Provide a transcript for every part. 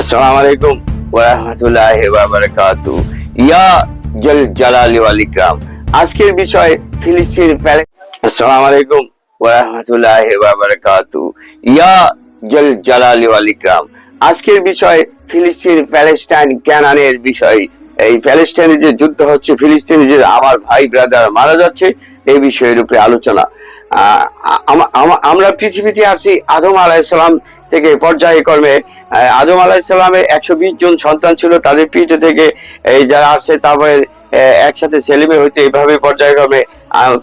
আসসালামু আলাইকুম ওয়া রাহমাতুল্লাহি ওয়া বারাকাতু ইয়া জল জালালি ওয়াল আজকের বিষয় ফিলিস্তিন আসসালামু আলাইকুম ওয়া রাহমাতুল্লাহি ওয়া বারাকাতু জল জালালি ওয়াল আজকের বিষয় ফিলিস্তিন ক্যানানের বিষয়। এই প্যালেস্টাইনে যে যুদ্ধ হচ্ছে ফিলিস্তিনে যে আমার ভাই ব্রাদার মারা যাচ্ছে, এই বিষয়ের উপরে আলোচনা। আমরা পৃথিবীতে আছি, আদম আলাইসালাম থেকে পর্যায়ক্রমে আদম আলাইসালামের একশো বিশ জন সন্তান ছিল, তাদের পিঠে থেকে এই যারা আসছে তারপরে একসাথে ছেলে মেয়ে হইতে এইভাবে পর্যায়ক্রমে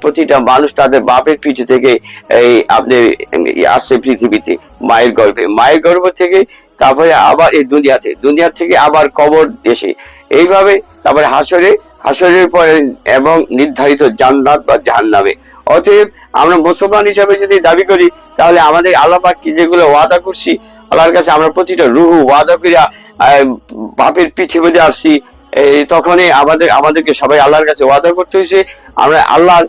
প্রতিটা মানুষ তাদের বাপের পিঠে থেকে এই আপনি আসছে পৃথিবীতে, মায়ের গর্ভে। মায়ের গর্ভ থেকে তারপরে আবার এই দুনিয়াতে দুনিয়া থেকে আবার কবর দেশে এইভাবে তারপরে হাসরে, হাসরের পরে এবং নির্ধারিত জান্নাত বা জাহান্নামে। অতএব আমরা মুসলমান হিসাবে যদি দাবি করি তাহলে আমাদের আল্লাহ পাক কি যেগুলো ওয়াদা করছি, আল্লাহর কাছে আমরা প্রতিটা রুহু ওয়াদা করিয়া বাপের পিঠে বেঁধে আসছি তখনই আমাদের, আমাদেরকে সবাই আল্লাহর কাছে ওয়াদা করতে হয়েছে। আমরা আল্লাহর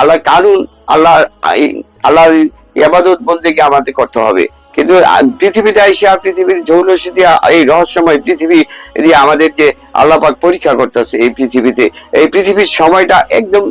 আল্লাহর কানুন আল্লাহ আল্লাহর ইবাদত বলতে গিয়ে আমাদের করতে হবে। কিন্তু পৃথিবীতে আইসা, পৃথিবীর জৌলসী দিয়া, এই রহস্যময় পৃথিবী দিয়ে আমাদেরকে আল্লাপাক পরীক্ষা করতেছে এই পৃথিবীতে। এই পৃথিবীর সময়টা একদম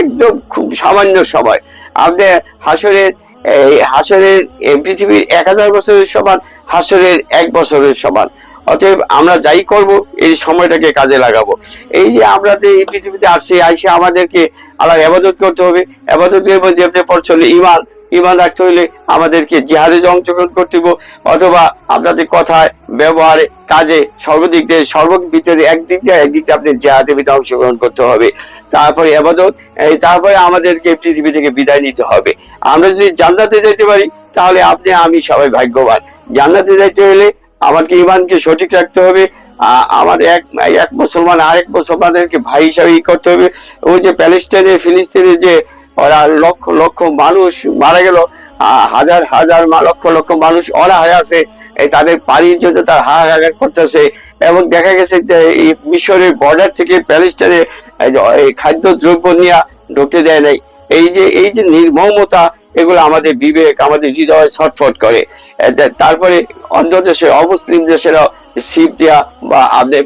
একদম খুব সামান্য সময়। আপনি হাসরের এই হাসরের পৃথিবীর এক হাজার বছরের সমান, হাসরের এক বছরের সমান। অতএব আমরা যাই করব, এই সময়টাকে কাজে লাগাবো। এই যে আমরা এই পৃথিবীতে আসছি, আইসে আমাদেরকে আল্লাহ আবাদত করতে হবে। আবাদতের মধ্যে আপনি পড়ছলে ইমান ইমান রাখতে হইলে আমাদেরকে জিহাদে অংশগ্রহণ করতে হবে অথবা আপনাদের কথায়, ব্যবহারে কাজে সর্বদিক দিয়ে সর্বভিতরে একদিক দিয়ে একদিক দিয়ে আপনি জিহাদে ভিতরে অংশগ্রহণ করতে হবে। তারপরে আবাদত তারপরে আমাদেরকে পৃথিবী থেকে বিদায় নিতে হবে। আমরা যদি জান্নাতে যেতে পারি, তাহলে আপনি, আমি সবাই ভাগ্যবান। জান্নাতে যেতে হলে আমাকে ইমানকে সঠিক রাখতে হবে। আমার এক এক মুসলমান, আরেক মুসলমানদেরকে ভাই হিসাবে ই করতে হবে। ওই যে প্যালেস্টাইনে, ফিলিস্তিনে যে ওরা লক্ষ লক্ষ মানুষ মারা গেল হাজার হাজার লক্ষ লক্ষ মানুষ ওরা হয়ে আছে। এই তাদের পানির জন্য তার হাহাকার করতেছে এবং দেখা গেছে যে এই মিশরের বর্ডার থেকে প্যালেস্টাইনে এই খাদ্য দ্রব্য নিয়ে ঢুকতে দেয় নাই। এই যে এই যে নির্মমতা, এগুলো আমাদের বিবেক, আমাদের হৃদয় ছটফট করে। তারপরে অন্য দেশে, অমুসলিম দেশেরা শিপ দিয়া বা আমাদের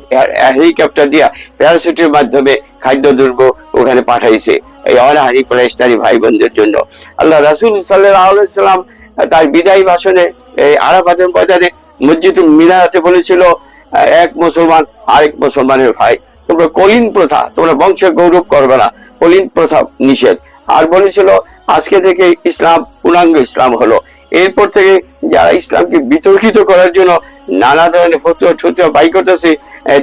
হেলিকপ্টার দিয়া প্যারাসুটের মাধ্যমে খাদ্য দ্রব্য ওখানে পাঠাইছে এই অনাহারি প্যালেস্টাইনি ভাই বোনদের জন্য। আল্লাহ রাসুল সাল্লাম তার বিদায়ী ভাষণে এই আরাফাতের ময়দানে মসজিদ মিনারাতে বলেছিল, এক মুসলমান আরেক মুসলমানের ভাই। তোমরা কলিন প্রথা, তোমরা বংশ গৌরব করবে না, কলিন প্রথা নিষেধ। আর বলেছিল, আজকে থেকে ইসলাম, পূর্ণাঙ্গ ইসলাম হলো। এরপর থেকে যারা ইসলামকে বিতর্কিত করার জন্য নানা ধরনের ফতুয়া ছতুয়া বাই করতেছে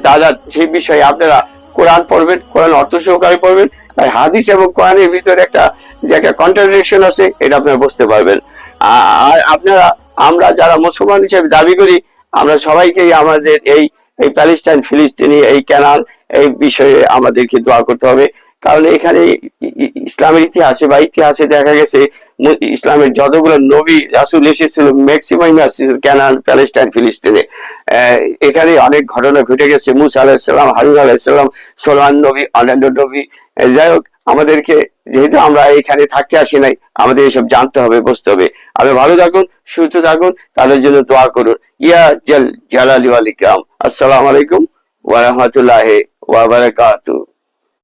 তারা সেই বিষয়ে আপনারা কোরআন পড়বেন, কোরআন অর্থ সহকারে পড়বেন আর হাদিস এবং কোরআনের ভিতরে একটা, যে একটা কন্ট্রাডিকশন আছে, এটা আপনারা বুঝতে পারবেন। আর আপনারা আমরা যারা মুসলমান হিসেবে দাবি করি, আমরা সবাইকেই আমাদের এই এই প্যালেস্টাইন ফিলিস্তিনি, এই ক্যানাল, এই বিষয়ে আমাদেরকে দোয়া করতে হবে। কারণ এখানে ইসলামের ইতিহাসে বা ইতিহাসে দেখা গেছে ইসলামের যতগুলো নবী রাসুল এসেছিল ম্যাক্সিমাম এসেছিল ক্যানাল প্যালেস্টাইন, ফিলিস্তিনে। এখানে অনেক ঘটনা ঘটে গেছে। মুসা আলাহিসাল্লাম হারুন আলাহিসাল্লাম সোলান নবী, অন্যান্য নবী। যাই হোক, আমাদেরকে যেহেতু আমরা এখানে থাকতে আসি নাই, আমাদের এসব জানতে হবে, বুঝতে হবে। আপনি ভালো থাকুন, সুস্থ থাকুন, তাদের জন্য দোয়া করুন। ইয়া জাল জালালি ইকরাম। আসসালামু আলাইকুম ওয়া রাহমাতুল্লাহি